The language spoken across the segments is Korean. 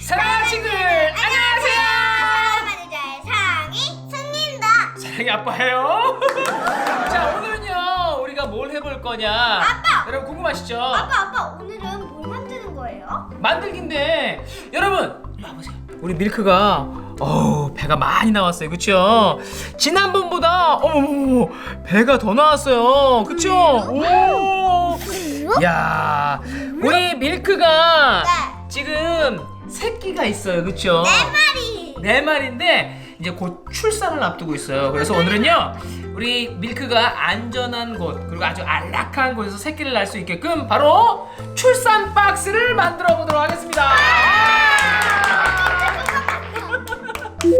사랑하는 친구들 안녕하세요 할아버지의 사랑이 승리입니다. 사랑이 아빠예요 자 오늘은요 우리가 뭘 해볼 거냐 아빠! 여러분 궁금하시죠? 아빠 아빠 오늘은 뭘 만드는 거예요? 만들기인데 여러분 와보세요 우리 밀크가 어우 배가 많이 나왔어요 그쵸? 지난번보다 어머머머 배가 더 나왔어요 그쵸? 오. 야 우리 밀크가 네. 지금 새끼가 있어요 그쵸? 네 마리. 네 마리인데 이제 곧 출산을 앞두고 있어요. 그래서 오늘은요 우리 밀크가 안전한 곳 그리고 아주 안락한 곳에서 새끼를 낳을 수 있게끔 바로 출산 박스를 만들어 보도록 하겠습니다.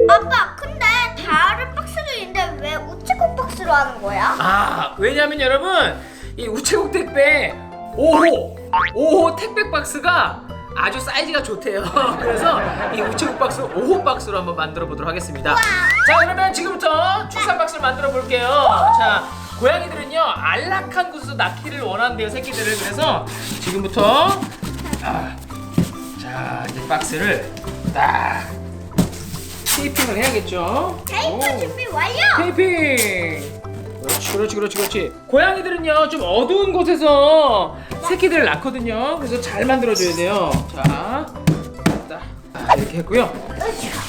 아빠 근데 다른 박스도 있는데 왜 우체국 박스로 하는 거야? 아 왜냐면 여러분 이 우체국 택배 5호 5호 택배 박스가 아주 사이즈가 좋대요. 그래서 이 우체국 박스 5호 박스로 한번 만들어 보도록 하겠습니다. 자 그러면 지금부터 출산 박스를 만들어 볼게요. 자 고양이들은요 안락한 곳에서 낳기를 원한대요 새끼들을 그래서 지금부터 아, 자 이제 박스를 딱 테이핑을 해야겠죠. 테이프 오. 준비 완료. 테이핑. 그렇지, 그렇지, 그렇지, 그렇지. 고양이들은요 좀 어두운 곳에서 새끼들을 낳거든요. 그래서 잘 만들어줘야 돼요. 자, 딱 아, 이렇게 했고요.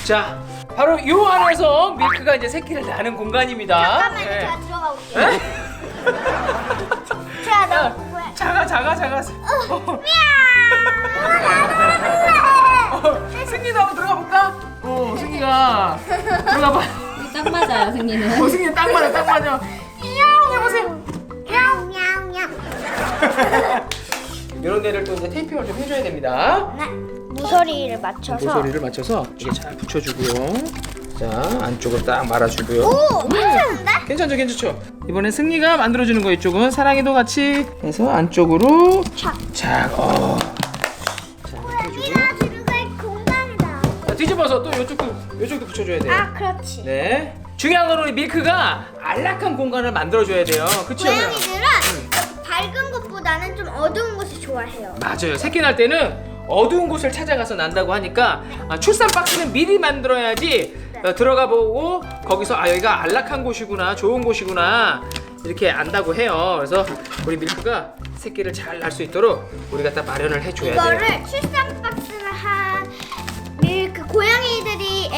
자, 바로 요 안에서 밀크가 이제 새끼를 낳는 공간입니다. 잠깐만요 네. 제가 들어가 볼게요. 에? 제가 야, 너무 궁금해. 작아, 작아, 작아. 어, 어, 승기도 한번 들어가 볼까? 어, 승기가 들어가 봐. 딱 맞아요, 승리는. 어, 승기 딱 맞아, 딱 맞아. 야옹 해보세요. 야옹야옹야. 이런 데를 또 이제 테이핑을 좀 해줘야 됩니다. 네. 모서리를 맞춰서. 모서리를 맞춰서 이게 잘 붙여주고요. 자 안쪽으로 딱 말아주고요. 오 괜찮은데? 괜찮죠, 괜찮죠. 이번엔 승리가 만들어주는 거 이쪽은 사랑이도 같이 해서 안쪽으로 자. 자, 어. 붙여줘야 돼요. 아 그렇지. 네. 중요한 건 우리 밀크가 안락한 공간을 만들어줘야 돼요. 그쵸? 고양이들은 밝은 곳보다는 좀 어두운 곳을 좋아해요. 맞아요. 새끼 날 때는 어두운 곳을 찾아가서 난다고 하니까 아, 출산 박스는 미리 만들어야지 어, 들어가 보고 거기서 아 여기가 안락한 곳이구나 좋은 곳이구나 이렇게 안다고 해요. 그래서 우리 밀크가 새끼를 잘 낳을 수 있도록 우리가 딱 마련을 해줘야 돼요. 이거를 출산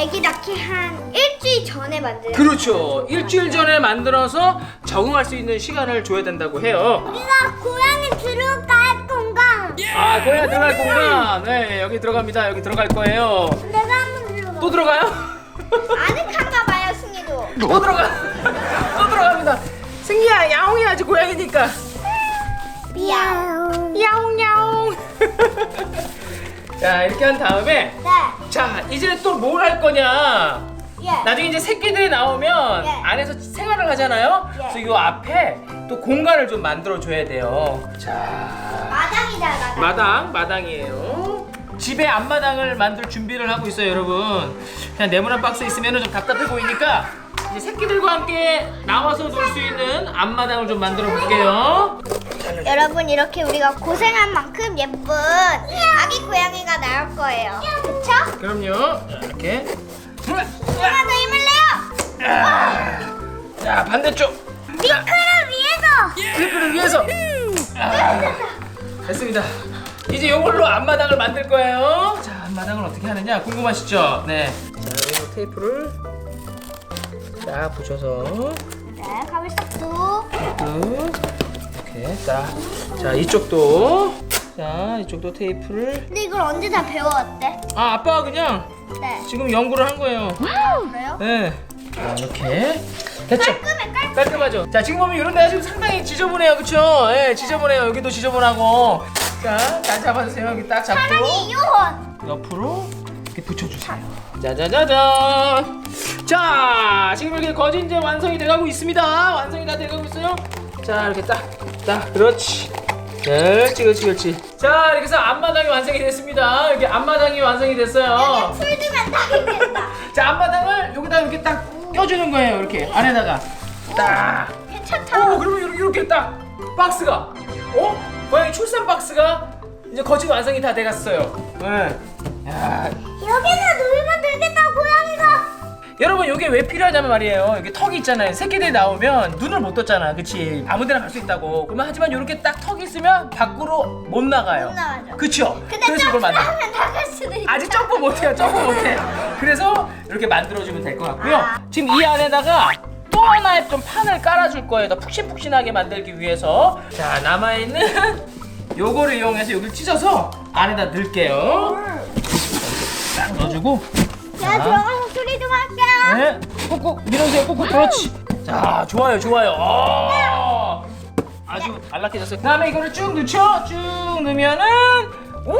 아기 낳기 한 일주일 전에 만든. 그렇죠. 일주일 전에 만들어서 적응할 수 있는 시간을 줘야 된다고 해요. 우리가 고양이 들어갈 공간. 아 고양이 들어갈 공간. 네 여기 들어갑니다. 여기 들어갈 거예요. 내가 한번 들어가. 또 들어가요? 아늑한가 봐요, 승희도. 또 들어가. 또 들어갑니다. 승기야 야옹이 아직 고양이니까. 미야 자 이렇게 한 다음에 네. 자 이제 또 뭘 할 거냐? 예. 나중에 이제 새끼들이 나오면 예. 안에서 생활을 하잖아요. 예. 그래서 이 앞에 또 공간을 좀 만들어 줘야 돼요. 자 마당이다, 마당. 마당 마당이에요. 집에 앞마당을 만들 준비를 하고 있어요, 여러분. 그냥 네모난 박스 있으면 좀 답답해 보이니까 이제 새끼들과 함께 나와서 놀 수 있는 앞마당을 좀 만들어 볼게요. 여러분 이렇게 우리가 고생한 만큼 예쁜 아기 고양이가 나올 거예요. 그쵸? 그럼요. 자, 이렇게. 하나 더 힘을 내요. 아, 자 반대쪽. 자, 미크를 위해서. 밀크를 위해서. 아, 됐습니다. 이제 이걸로 앞마당을 만들 거예요. 자, 앞마당을 어떻게 하느냐 궁금하시죠? 네. 자, 여기 테이프를 딱 붙여서 네, 가만있어. 쭉 이렇게 딱. 자, 이쪽도. 자, 이쪽도 테이프를. 근데 이걸 언제 다 배워왔대? 아, 아빠가 그냥 네. 지금 연구를 한 거예요. 그래요? 네. 자, 이렇게 됐죠? 깔끔해, 깔끔. 깔끔하죠? 자, 지금 보면 이런 데가 지금 상당히 지저분해요. 그쵸? 예, 지저분해요. 여기도 지저분하고. 자, 잘 잡아주세요. 여기 딱 잡고. 사랑이 요원. 옆으로 이렇게 붙여주세요. 짜자자잔. 자, 지금 이렇게 거진 이제 완성이 돼가고 있습니다. 완성이 다 돼가고 있어요. 자, 이렇게 딱, 딱, 그렇지. 그렇지, 그렇지, 그렇지. 자, 이렇게 해서 앞마당이 완성이 됐습니다. 이렇게 앞마당이 완성이 됐어요. 풀. 자, 앞마당을 여기다 이렇게 딱 껴주는 거예요. 이렇게 안에다가 딱. 괜찮다. 오, 그러면 이렇게, 이렇게 딱 박스가 어? 고양이 출산 박스가 이제 거진 완성이 다 돼갔어요. 네. 야, 여기서 놀면 되겠다 고양이가. 여러분 이게 왜 필요하냐면 말이에요. 여기 턱이 있잖아요. 새끼들이 나오면 눈을 못 떴잖아, 그치? 아무데나 갈 수 있다고. 그러면 하지만 이렇게 딱 턱이 있으면 밖으로 못 나가요. 못 나가죠. 그쵸? 근데 그래서 이걸 만들. 점프하면 나갈 수도 있어. 아직 점프 못해요, 점프 못해. 그래서 이렇게 만들어주면 될 것 같고요. 아. 지금 이 안에다가 또 하나의 좀 판을 깔아줄 거예요. 더 푹신푹신하게 만들기 위해서. 자, 남아있는 요거를 이용해서 여기를 찢어서 안에다 넣을게요. 딱 넣어주고. 제가 자. 들어가서 수리 좀 할게요. 네, 꾹꾹 밀어주세요. 꾹꾹 그렇지. 자, 좋아요, 좋아요. 어, 아주 안락해졌어요. 그 다음에 이거를 쭉 넣죠. 쭉 넣으면은 와!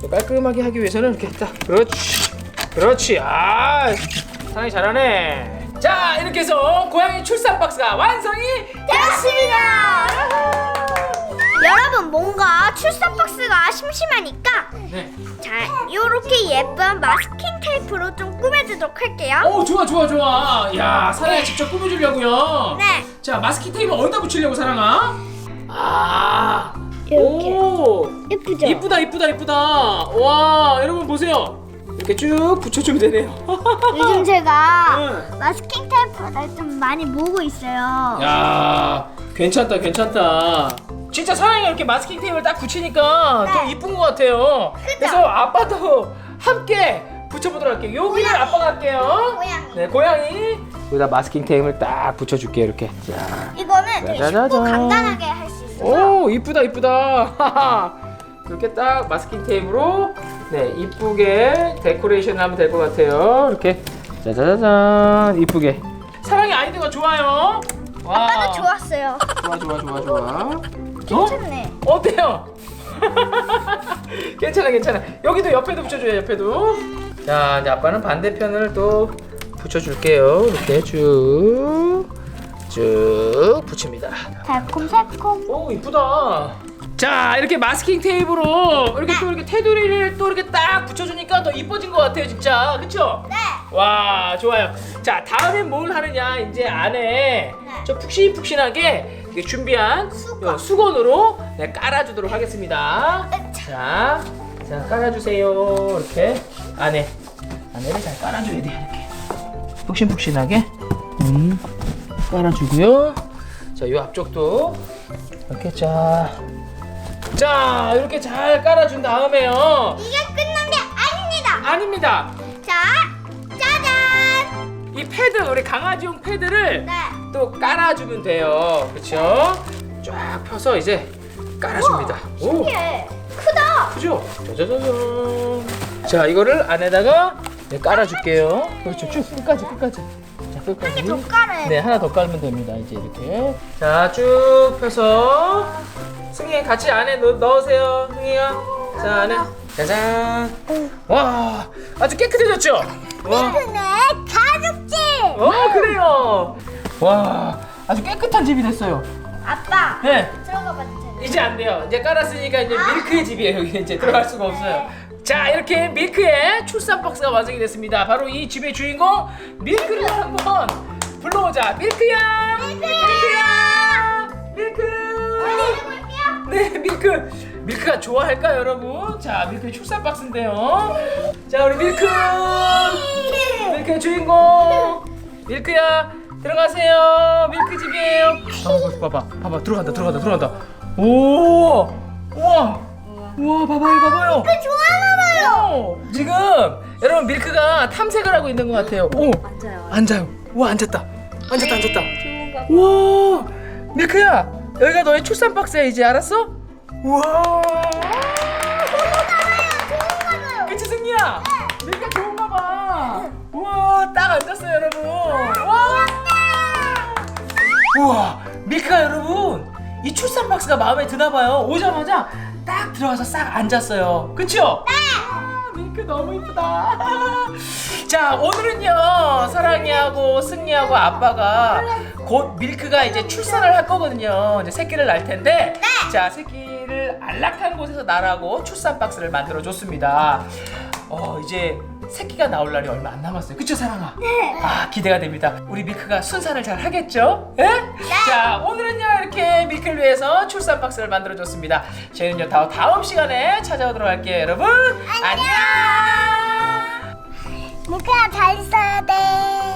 또 깔끔하게 하기 위해서는 이렇게 딱 그렇지, 그렇지. 아, 사랑이 잘하네. 자, 이렇게 해서 고양이 출산 박스가 완성이 되었습니다. 여러분 뭔가 출산 박스가 심심하니까 네. 자 요렇게 예쁜 마스킹 테이프로 좀 꾸며주도록 할게요. 오, 좋아, 좋아, 좋아. 야, 사랑이 직접 꾸며주려고요. 네. 자, 마스킹 테이프 어디다 붙이려고 사랑아? 아, 이렇게. 오. 예쁘죠? 이쁘다 이쁘다 이쁘다 와 여러분 보세요 이렇게 쭉 붙여주면 되네요 요즘 제가 응. 마스킹 테이프를 좀 많이 모으고 있어요. 야 괜찮다 괜찮다 진짜 사랑이 이렇게 마스킹 테이프를 딱 붙이니까 네. 좀 이쁜 것 같아요 그래서 아빠도 함께 붙여보도록 할게요 여기를 고양이. 아빠가 할게요 고양이. 네 고양이 여기다 마스킹 테이프를 딱 붙여줄게요 이렇게 자. 이거는 되게 쉽고 짜자잔. 간단하게 할 수 있어요. 오 이쁘다 이쁘다 이렇게 딱 마스킹 테이프로 네 이쁘게 데코레이션을 하면 될 것 같아요 이렇게 짜자자잔 이쁘게 사랑의 아이디어가 좋아요 와 아빠도 좋았어요. 좋아 좋아 좋아 좋아 어? 괜찮네. 어때요? 괜찮아 괜찮아 여기도 옆에도 붙여줘요 옆에도 자 이제 아빠는 반대편을 또 붙여줄게요 이렇게 쭉쭉 붙입니다 달콤달콤. 오 이쁘다. 자 이렇게 마스킹 테이프로 이렇게 또 이렇게 테두리를 또 이렇게 딱 붙여주니까 더 이뻐진 것 같아요 진짜 그쵸? 네. 와 좋아요. 자 다음엔 뭘 하느냐 이제 안에 좀 푹신푹신하게 이렇게 준비한 수건. 요 수건으로 네, 깔아주도록 하겠습니다. 자, 자 깔아주세요 이렇게 안에 안에를 잘 깔아줘야 돼요 이렇게 푹신푹신하게 음 깔아주고요. 자, 이 앞쪽도 이렇게 자, 자 이렇게 잘 깔아준 다음에요. 이게 끝난 게 아닙니다. 아닙니다. 자, 짜잔. 이 패드 우리 강아지용 패드를 네. 또 깔아주면 돼요. 그렇죠? 쫙 펴서 이제 깔아줍니다. 오, 신기해. 크다. 그죠? 짜자자잔. 자, 이거를 안에다가 네, 깔아줄게요. 그렇죠. 쭉 끝까지 끝까지. 자, 끝까지. 한개 더 깔아야 네, 하나 더 깔면 됩니다. 이제 이렇게. 자, 쭉 펴서 승희 같이 안에 넣, 넣으세요. 승희야. 자, 안에. 짜잔. 와, 아주 깨끗해졌죠? 와. 네, 가죽집. 어, 그래요. 와, 아주 깨끗한 집이 됐어요. 아빠, 네. 들어가 봐도 되나요? 이제 안 돼요. 이제 깔았으니까 이제 밀크의 집이에요. 여기 이제 들어갈 수가 없어요. 자, 이렇게 밀크의 출산 박스가 완성이 됐습니다. 바로 이 집의 주인공 밀크를 한번 불러오자. 밀크야. 밀크야. 밀크. 해볼게요. 네, 밀크. 밀크가 좋아할까요, 여러분? 자, 밀크의 출산 박스인데요. 자, 우리 밀크. 밀크의 주인공. 밀크야, 들어가세요. 밀크 집이에요. 어, 봐봐, 봐봐, 들어간다, 들어간다, 들어간다. 오, 우와, 우와, 봐봐요, 봐봐요. 좋아하나 봐요. 오, 지금 여러분 밀크가 탐색을 하고 있는 것 같아요. 오, 앉아요. 앉아요. 우와, 앉았다. 앉았다, 앉았다. 좋은가 봐. 우와 밀크야 여기가 너의 출산 박스야 이제 알았어? 우와 우와 밀크가 여러분. 이 출산 박스가 마음에 드나 봐요. 오자마자 딱 들어가서 싹 앉았어요. 그쵸? 네. 밀크 너무 이쁘다. 자 오늘은요 사랑이하고 승리하고 아빠가 곧 밀크가 이제 출산을 할 거거든요. 이제 새끼를 낳을 텐데. 자 새끼를 안락한 곳에서 나라고 출산 박스를 만들어 줬습니다 어 이제 새끼가 나올 날이 얼마 안 남았어요. 그쵸 사랑아? 네. 아 기대가 됩니다. 우리 미크가 순산을 잘 하겠죠? 예? 네. 자 오늘은요 이렇게 미크를 위해서 출산 박스를 만들어줬습니다. 저희는요 다 다음 시간에 찾아오도록 할게요 여러분. 안녕. 미크아 잘 있어야 돼.